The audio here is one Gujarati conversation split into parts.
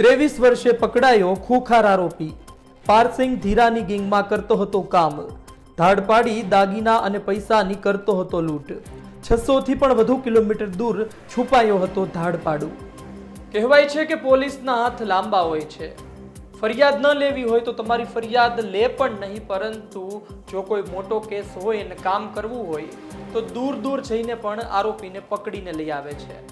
ત્રેવીસ વર્ષે પકડાયો ખૂખાર આરોપી. પારસિંગ ધીરાની ગેંગમાં કરતો હતો કામ. ધાડ પાડી દાગીના અને પૈસાની કરતો હતો લૂંટ. છસોથી પણ વધુ કિલોમીટર દૂર છુપાયો હતો ધાડ પાડું કહેવાય છે કે પોલીસના હાથ લાંબા હોય છે. ફરિયાદ ન લેવી હોય તો તમારી ફરિયાદ લે પણ નહીં, પરંતુ જો કોઈ મોટો કેસ હોય અને કામ કરવું હોય, તો દૂર દૂર જઈને પણ આરોપીને પકડીને લઈ આવે છે.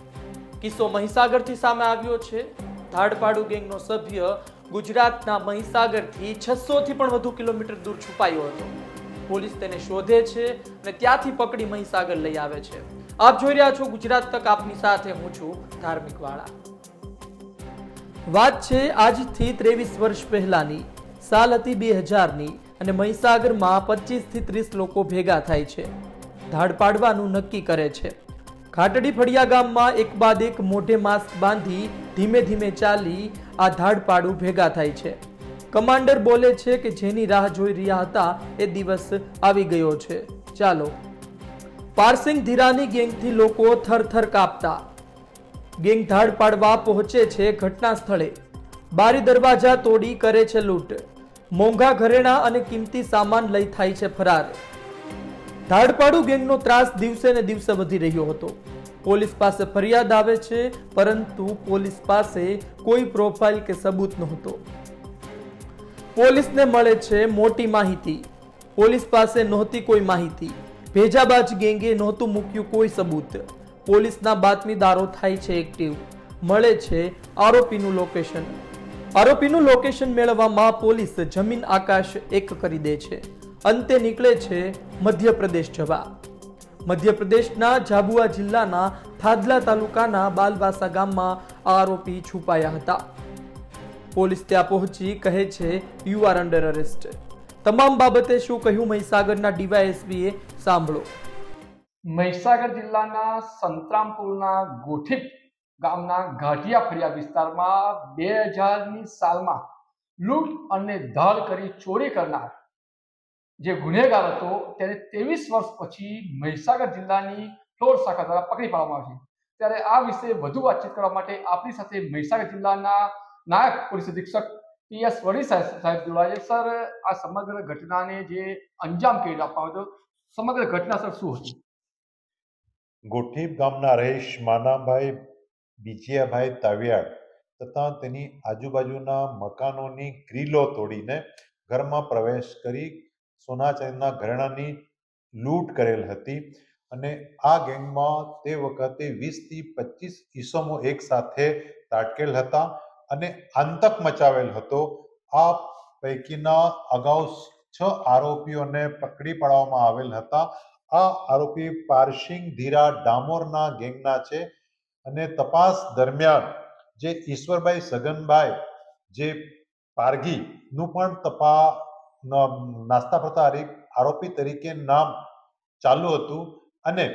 કિસ્સો મહીસાગરથી સામે આવ્યો છે. ધાડપાડુ ગેંગનો સભ્ય ગુજરાતના મહીસાગરથી છસોથી પણ વધુ કિલોમીટર દૂર છુપાયો હતો. પોલીસ તેને શોધે છે અને ત્યાંથી પકડી મહીસાગર લઈ આવે છે. આપ જોઈ રહ્યા છો ગુજરાત તક, આપની સાથે હું છું ધાર્મિક વાળા. વાત છે આજથી ત્રેવીસ વર્ષ પહેલાની. સાલ હતી બે હજારની અને મહીસાગરમાં પચીસથી ત્રીસ લોકો ભેગા થાય છે. ધાડ પાડવાનું નક્કી કરે છે. ખાટડી ફળિયા ગામમાં એક બાદ એક મોઢે માસ્ક બાંધી ધીમે ધીમે ચાલી આ ધાડપાડું ભેગા થાય છે. કમાન્ડર બોલે છે કે જેની રાહ જોઈ રહ્યા હતા એ દિવસ આવી ગયો છે. ચાલો. પારસિંગ ધીરાની ગેંગથી લોકો થરથર કાપતા. ગેંગ ધાડ પાડવા પહોંચે છે ઘટના સ્થળે. બારી દરવાજા તોડી કરે છે લૂંટ. મોંઘા ઘરેણા અને કિંમતી સામાન લઈ થાય છે ફરાર. ધાડપાડુ ગેંગનો ત્રાસ દિવસે ને દિવસે વધી રહ્યો હતો. પોલીસ પાસે ફરિયાદ આવે છે, પરંતુ પોલીસ પાસે કોઈ પ્રોફાઇલ કે સબૂત નહોતો. પોલીસને મળે છે મોટી માહિતી. પોલીસ પાસે નહોતી કોઈ માહિતી. ભેજાબાજ ગેંગે નહોતું મૂક્યું કોઈ સબૂત. પોલીસના બાતમીદારો થાય છે એક્ટિવ મળે છે આરોપીનું લોકેશન આરોપીનું લોકેશન મેળવવામાં પોલીસ જમીન આકાશ એક કરી દે છે. અંતે નીકળે છે મધ્યપ્રદેશ જવા. મધ્યપ્રદેશના ઝાબુઆ જિલ્લાના થાદલા તાલુકાના બાલવાસા ગામમાં આરોપી છુપાયા હતા. પોલીસ ત્યાં પહોંચી કહે છે યુ આર અંડર અરેસ્ટ તમામ બાબતે શું કહ્યું મહીસાગરના ડીવાયએસપીએ? સાંભળો. મહીસાગર જિલ્લાના સંતરામપુરના ગોઠીપ ગામના ગાંઠિયા ફળિયા વિસ્તારમાં બે હજારની સાલમાં લૂંટ અને ધળ કરી ચોરી કરનાર જે ગુનેગાર હતો તેને ત્રેવીસ વર્ષ પછી મહીસાગર જિલ્લાની ફ્લોર શાખા દ્વારા પકડી પાડવામાં આવી છે. ત્યારે આ વિશે વધુ વાતચીત કરવા માટે આપણી સાથે મહીસાગર જિલ્લાના નાયક પોલીસ અધિક્ષક પીએસ વડી સાહેબ જોડાયા છે. સર, આ સમગ્ર ઘટનાને જે અંજામ કેવી આપવામાં આવ્યો સમગ્ર ઘટના સર શું હતી? ગોઠીપ ગામના રહીશ માનાભાઈ બીજીયાભાઈ તાવિયાડ તથા તેની આજુબાજુના મકાનોની ગ્રીલો તોડીને ઘરમાં પ્રવેશ કરી સોના ચાંદીના ઘરેણાની લૂંટ કરેલ હતી અને આ ગેંગમાં તે વખતે વીસથી પચીસ ઈસમો એક સાથે તાટકેલ હતા અને આતંક મચાવેલ હતો. આ પૈકીના અગાઉ છ આરોપીઓને પકડી પાડવામાં આવેલ હતા. આ આરોપી પારસિંગ ધીરા ડામોરના ગેંગના છે અને તપાસ દરમિયાન જે ઈશ્વરભાઈ સગનભાઈ, જે પારગીનું પણ તપા નાસ્તા પ્રથા આરોપી તરીકે નામ ચાલુ હતું અને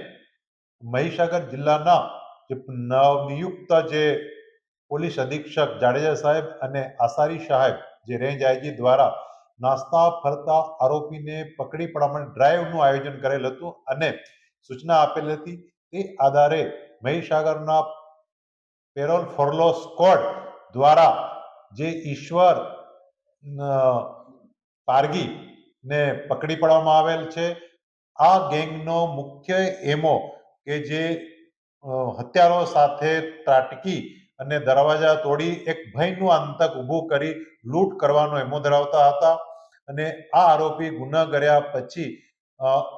મહીસાગર જિલ્લાના જે નવનિયુક્ત જે પોલીસ અધિક્ષક જાડેજા સાહેબ અને આસારી સાહેબ જે રેન્જ આઈજી દ્વારા નાસ્તા ફરતા આરોપીને પકડી પાડવા માટે ડ્રાઈવનું આયોજન કરેલ હતું અને સૂચના આપેલ હતી તે આધારે મહીસાગરના પેરોલ ફોરલો સ્કોડ દ્વારા જે ઈશ્વર પારગી ને પકડી પાડવામાં આવેલ છે. આ ગેંગનો મુખ્ય એમો કે જે હત્યારો સાથે ત્રાટકી અને દરવાજા તોડી એક ભયનું આતંક ઊભું કરી લૂંટ કરવાનો એમો ધરાવતા હતા અને આ આરોપી ગુના કર્યા પછી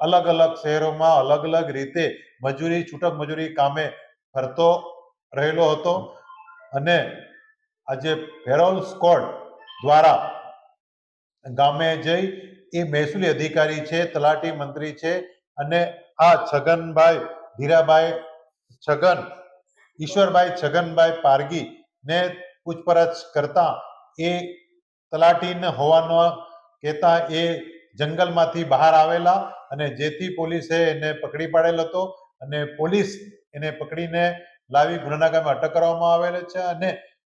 અલગ અલગ શહેરોમાં અલગ અલગ રીતે મજૂરી, છૂટક મજૂરી કામે ફરતો રહેલો હતો અને આજે ફેરોલ સ્કોડ દ્વારા ગામે જઈ એ મહેસૂલી અધિકારી છે, તલાટી મંત્રી છે અને આ છગનભાઈ ધીરાભાઈ છગન, ઈશ્વરભાઈ છગનભાઈ પારગી ને પૂછપરછ કરતા એ તલાટીને હોવાનો કહેતા એ જંગલમાંથી બહાર આવેલા અને જેથી પોલીસે એને પકડી પાડેલ હતો અને પોલીસ એને પકડીને લાવી ગુનાના ગામે અટક કરવામાં આવેલ છે અને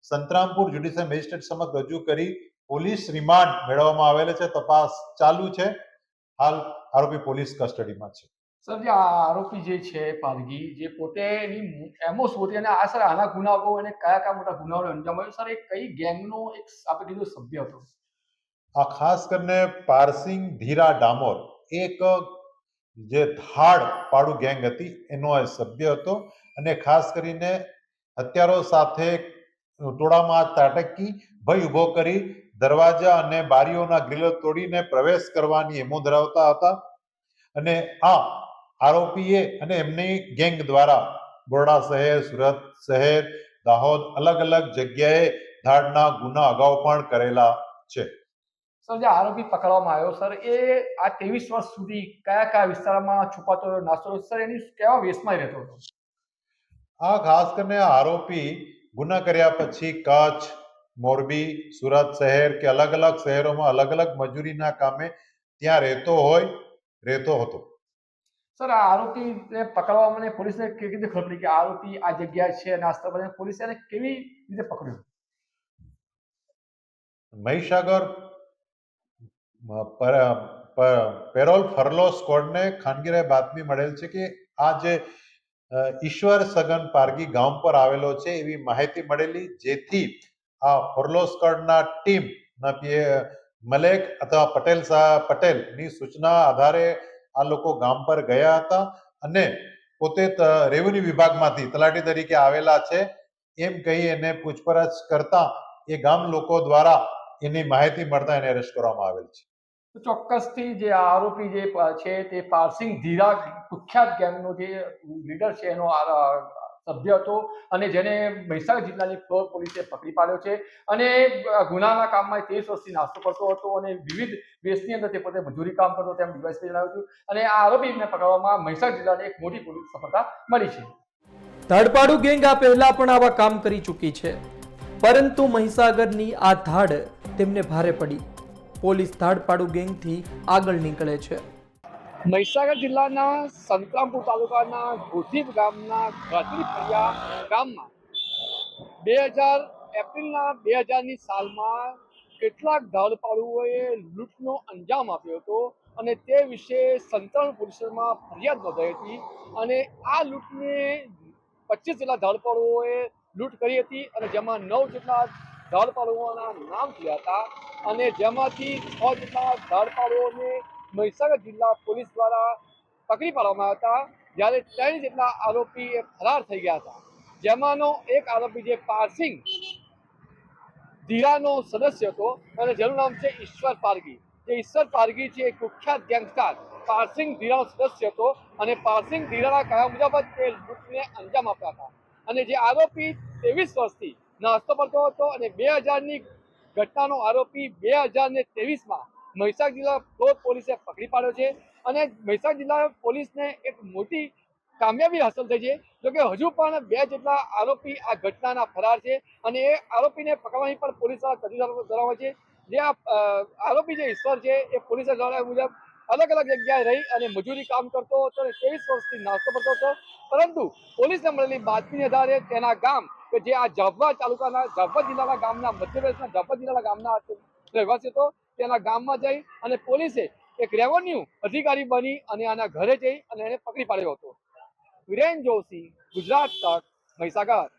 સંતરામપુર જ્યુડિશિયલ મેજિસ્ટ્રેટ સમક્ષ રજૂ કરી પોલીસ રિમાન્ડ મેળવવામાં આવેલ છે તપાસ ચાલુ છે. હાલ આરોપી પોલીસ કસ્ટડીમાં છે. સર જે આ આરોપી જે છે પારગી જે પોતે એની એમો શોધી અને આ સર આના ગુનાઓ અને કયા કયા મોટા ગુનાઓને અંજામ આવ્યો સર એ કઈ ગેંગનો એક આપણે કીધું સભ્ય હતો? આ ખાસ કરીને પારસિંગ ધીરા ડામોર એક જે ધાડ પાડુ ગેંગ હતી એનો એ સભ્ય હતો. અને ખાસ કરીને હત્યારો સાથે ટોળામાં ત્રાટકી ભય ઊભો કરી દરવાજા અને બારીઓના ગ્રીલો તોડીને પ્રવેશ કરવાની હેમો ધરાવતા હતા. અને આ આરોપીએ અને એમની ગેંગ દ્વારા બોરડા શહેર સુરત શહેર દાહોદ અલગ અલગ જગ્યાએ ધાડના ગુના અગાઉ પણ કરેલા છે. સર જે આરોપી પકડવામાં આવ્યો સર એ આ ત્રેવીસ વર્ષ સુધી કયા કયા વિસ્તારમાં છુપાતો નાસ્તો? સર એની કેવા વેશમાં રહેતો હતો? આ ખાસ કરીને આરોપી ગુના કર્યા પછી કચ્છ મોરબી સુરત શહેર કે અલગ અલગ શહેરોમાં અલગ અલગ મજૂરીના કામે ત્યાં રહેતો હોય રહેતો હતો. સર આ આરોપીને પકડવા મને પોલીસને કેવી રીતે ખબર પડી કે આરોપી આ જગ્યા છે અને આસ્તા બધા પોલીસે એને કેવી રીતે પકડ્યો? મહીસાગર પેરોલ ફરલો સ્કોડને ખાનગીરાએ બાતમી મળેલ છે કે આ જે ઈશ્વર સગન પારગી ગામ પર આવેલો છે એવી માહિતી મળેલી જેથી આ ફોર્લોસ્કડના ટીમ મલેક અથવા પટેલ પટેલ પટેલની સૂચના આધારે આ લોકો ગામ પર ગયા હતા અને પોતે રેવન્યુ વિભાગમાંથી તલાટી તરીકે આવેલા છે. એમ કહી એને પૂછપરછ કરતા એ ગામ લોકો દ્વારા એની માહિતી મળતા એને અરેસ્ટ કરવામાં આવેલ છે. ચોક્કસથી જે આરોપી જે છે તે પારસિંગ ધીરા કુખ્યાત ગેંગનો જે લીડર છે એનો સભ્ય હતો અને જેને મહેસાણા જિલ્લાની ફ્લોર પોલીસે પકડી પાડ્યો છે. અને ગુનાના કામમાં ત્રીસ વર્ષથી નાસ્તો કરતો હતો અને વિવિધ વેશની અંદર તે પોતે મજૂરી કામ કરતો તેમ ડીવાયસપી જણાવ્યું હતું. અને આ આરોપીને પકડવામાં મહેસાણા જિલ્લાને એક મોટી પોલીસ સફળતા મળી છે. ધાડપાડુ ગેંગ આ પહેલા પણ આવા કામ કરી ચૂકી છે. પરંતુ મહીસાગરની આ ધાડ તેમને ભારે પડી. પોલીસ ધાડપાડુ ગેંગથી આગળ નીકળે છે. મહીસાગર જિલ્લાના સંતરામપુર તાલુકાના ગોધીપ ગામના ગાદરીફળિયા ગામમાં બે હજાર એપ્રિલના બે હજારની સાલમાં કેટલાક ધાડપાળુઓએ લૂંટનો અંજામ આપ્યો હતો અને તે વિશે સંતરામ પોલીસમાં ફરિયાદ નોંધાઈ હતી અને આ લૂંટને પચીસ જેટલા ધાડપાળુઓએ લૂંટ કરી હતી અને જેમાં નવ જેટલા ધાડપાળુઓના નામ થયા હતા અને જેમાંથી છ જેટલા ધાડપાડુઓને મહીસાગર જિલ્લા પોલીસ દ્વારા પકડી પાડવામાં હતા જ્યારે ત્રણ જેટલા આરોપી એ ફરાર થઈ ગયા હતા. જેમાંનો એક આરોપી જે પારસિંગ ધીરાનો સદસ્ય હતો અને જેનું નામ છે ઈશ્વર પારગી જે ઈશ્વર પારગી છે એ કુખ્યાત ગેંગસ્ટર. પારસિંગ ધીરાનો સદસ્ય હતો અને પારસિંગ ધીરાના કહ્યા મુજબ તે લૂંટને અંજામ આપ્યા હતા. અને જે આરોપી ત્રેવીસ વર્ષથી નાસ્તો કરતો હતો અને બે હજારની ઘટનાનો આરોપી બે હજાર ને ત્રેવીસમાં મહીસાગર જિલ્લા પોલીસે પકડી પાડ્યો છે અને મહીસાગર જિલ્લા પોલીસને એક મોટી કામયાબી હાંસલ થઈ છે. જોકે હજુ પણ બે જેટલા આરોપી આ ઘટનાના ફરાર છે અને એ આરોપીને પકડવાની પણ પોલીસ દ્વારા ધરાવે છે. જે આ આરોપી જે ઈશ્વર છે એ પોલીસે જણાવ્યા મુજબ અલગ અલગ જગ્યાએ રહી અને મજૂરી કામ કરતો હતો અને ત્રેવીસ વર્ષથી નાસ્તો કરતો હતો. પરંતુ પોલીસને મળેલી બાતમીને આધારે તેના ગામ, કે જે આ જાફવા તાલુકાના જાફવા જિલ્લાના ગામના મધ્યપ્રદેશના જાફવા જિલ્લાના ગામના રહેવાસી હતો તેના ગામમાં જઈ અને પોલીસે એક રેવન્યુ અધિકારી બની અને આના ઘરે જઈ અને એને પકડી પાડ્યો હતો. વિરેન જોશી, ગુજરાત તક, મહીસાગર.